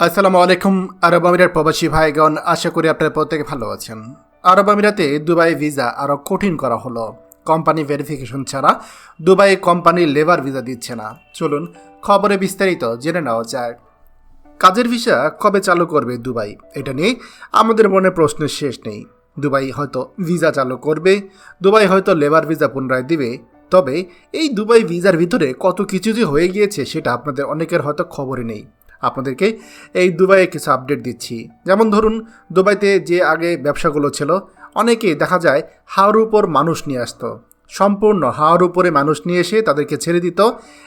আসসালামু আলাইকুম, আরব আমিরার প্রবাসী ভাইগণ, আশা করি আপনারা প্রত্যেকে ভালো আছেন। আরব আমিরাতে দুবাই ভিসা আরও কঠিন করা হলো। কোম্পানি ভেরিফিকেশন ছাড়া দুবাই কোম্পানি লেবার ভিসা দিচ্ছে না। চলুন খবরে বিস্তারিত জেনে নেওয়া যায় কাজের ভিসা কবে চালু করবে দুবাই? এটা নিয়ে আমাদের মনে প্রশ্নের শেষ নেই। দুবাই হয়তো ভিসা চালু করবে, দুবাই হয়তো লেবার ভিসা পুনরায় দিবে। তবে এই দুবাই ভিসার ভিতরে কত কিছু যে হয়ে গিয়েছে সেটা আপনাদের অনেকের হয়তো খবরই নেই। আপনাদেরকে এই দুবাইয়ে কিছু আপডেট দিচ্ছি। যেমন ধরুন, দুবাইতে যে আগে ব্যবসাগুলো ছিল অনেকে দেখা যায় হাওর উপর মানুষ নিয়ে আসতো। সম্পূর্ণ হাওয়ার উপরে মানুষ নিয়ে এসে তাদেরকে ছেড়ে দিত।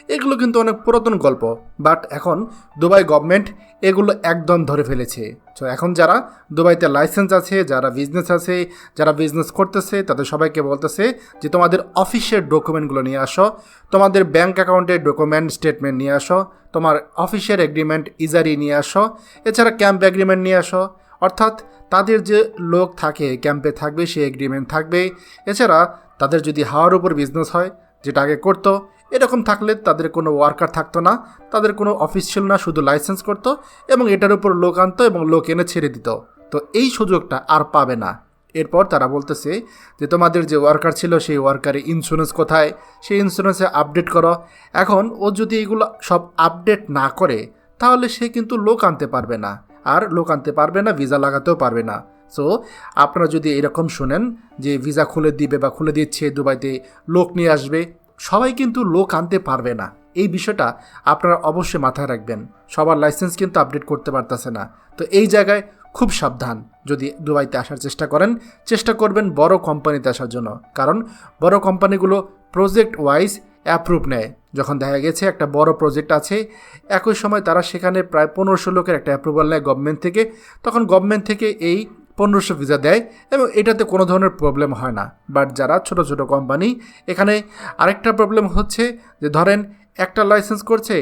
এগুলো কিন্তু অনেক পুরাতন গল্প বাট এখন দুবাই গভর্নমেন্ট এগুলো একদম ধরে ফেলেছে। তো এখন যারা দুবাইতে লাইসেন্স আছে, যারা বিজনেস আছে, যারা বিজনেস করতেছে, তাদের সবাইকে বলতেছে যে, তোমাদের অফিসের ডকুমেন্টগুলো নিয়ে আসো, তোমাদের ব্যাঙ্ক অ্যাকাউন্টের ডকুমেন্ট স্টেটমেন্ট নিয়ে আসো, তোমার অফিসের এগ্রিমেন্ট ইজারি নিয়ে আসো, এছাড়া ক্যাম্প এগ্রিমেন্ট নিয়ে আসো। অর্থাৎ তাদের যে লোক থাকে ক্যাম্পে থাকবে, সেই এগ্রিমেন্ট থাকবে। এছাড়া তাদের যদি হাওয়ার উপর বিজনেস হয়, যেটা আগে করতো, এরকম থাকলে তাদের কোনো ওয়ার্কার থাকতো না, তাদের কোনো অফিস ছিল না, শুধু লাইসেন্স করতো এবং এটার উপর লোক আনতো এবং লোক এনে ছেড়ে দিত। তো এই সুযোগটা আর পাবে না। এরপর তারা বলতেছে যে, তোমাদের যে ওয়ার্কার ছিল, সেই ওয়ার্কারের ইন্স্যুরেন্স কোথায়? সেই ইন্স্যুরেন্সে আপডেট করো। এখন ও যদি এগুলো সব আপডেট না করে, তাহলে সে কিন্তু লোক আনতে পারবে না। আর লোক আনতে পারবে না ভিসা লাগাতেও পারবে না। সো আপনারা যদি এরকম শোনেন যে ভিসা খুলে দিবে বা খুলে দিচ্ছে দুবাইতে, লোক নিয়ে আসবে, সবাই কিন্তু লোক আনতে পারবে না। এই বিষয়টা আপনারা অবশ্যই মাথায় রাখবেন। সবার লাইসেন্স কিন্তু আপডেট করতে পারতেছে না। তো এই জায়গায় খুব সাবধান যদি দুবাইতে আসার চেষ্টা করেন। চেষ্টা করবেন বড় কোম্পানিতে আসার জন্য। কারণ বড় কোম্পানিগুলো প্রজেক্ট ওয়াইজ অ্যাপ্রুভ নেয়। যখন দেখা গেছে একটা বড় প্রজেক্ট আছে, একই সময় তারা সেখানে প্রায় পনেরোশো লোকের একটা অ্যাপ্রুভাল নেয় গভর্নমেন্ট থেকে। তখন গভর্নমেন্ট থেকে এই পনেরোশো ভিসা দেয় এবং এটাতে কোনো ধরনের প্রবলেম হয় না। বাট যারা ছোট ছোট কোম্পানি এখানে আরেকটা প্রবলেম হচ্ছে যে ধরেন একটা লাইসেন্স করছে,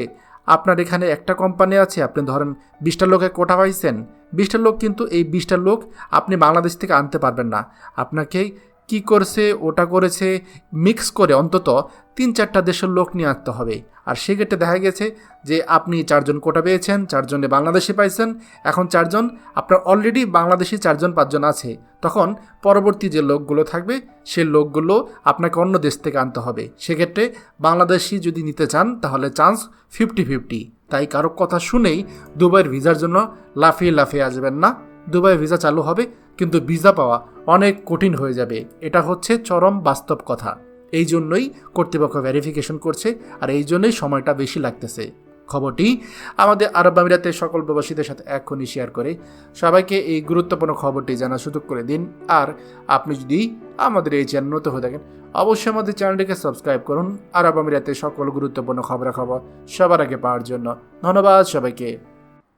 আপনার এখানে একটা কোম্পানি আছে, আপনি ধরেন বিশটা লোকের কোটা পাইছেন। বিশটা লোক কিন্তু এই বিশটা লোক আপনি বাংলাদেশ থেকে আনতে পারবেন না। আপনাকে কি করছে, ওটা করেছে মিক্স করে অন্তত তিন চারটা দেশের লোক নিয়ে আসতে হবে। আর সেক্ষেত্রে দেখা গেছে যে আপনি চারজন কোটা পেয়েছেন, চারজনে বাংলাদেশে পাইছেন, এখন চারজন, আপনার অলরেডি বাংলাদেশি চারজন, পাঁচজন আছে। তখন পরবর্তী যে লোকগুলো থাকবে, সে লোকগুলো আপনাকে অন্য দেশ থেকে আনতে হবে। সেক্ষেত্রে বাংলাদেশি যদি নিতে চান, তাহলে চান্স ফিফটি ফিফটি তাই কারও কথা শুনেই দুবাইয়ের ভিসার জন্য লাফিয়ে লাফিয়ে আসবেন না। দুবাই ভিসা চালু হবে কিন্তু ভিসা পাওয়া অনেক কঠিন হয়ে যাবে। এটা হচ্ছে চরম বাস্তব কথা। এই জন্যই কর্তৃপক্ষ ভেরিফিকেশন করছে আর এই জন্যই সময়টা বেশি লাগতেছে। খবরটি আমাদের আরব আমিরাতের সকল প্রবাসীদের সাথে এক্ষুনি শেয়ার করে। সবাইকে এই গুরুত্বপূর্ণ খবরটি জানার সুযোগ করে দিন। আর আপনি যদি আমাদের এই চ্যানেল নতুন হয়ে থাকেন, অবশ্যই আমাদের চ্যানেলটিকে সাবস্ক্রাইব করুন। আরব আমিরাতের সকল গুরুত্বপূর্ণ খবরাখবর সবার আগে পাওয়ার জন্য। ধন্যবাদ সবাইকে।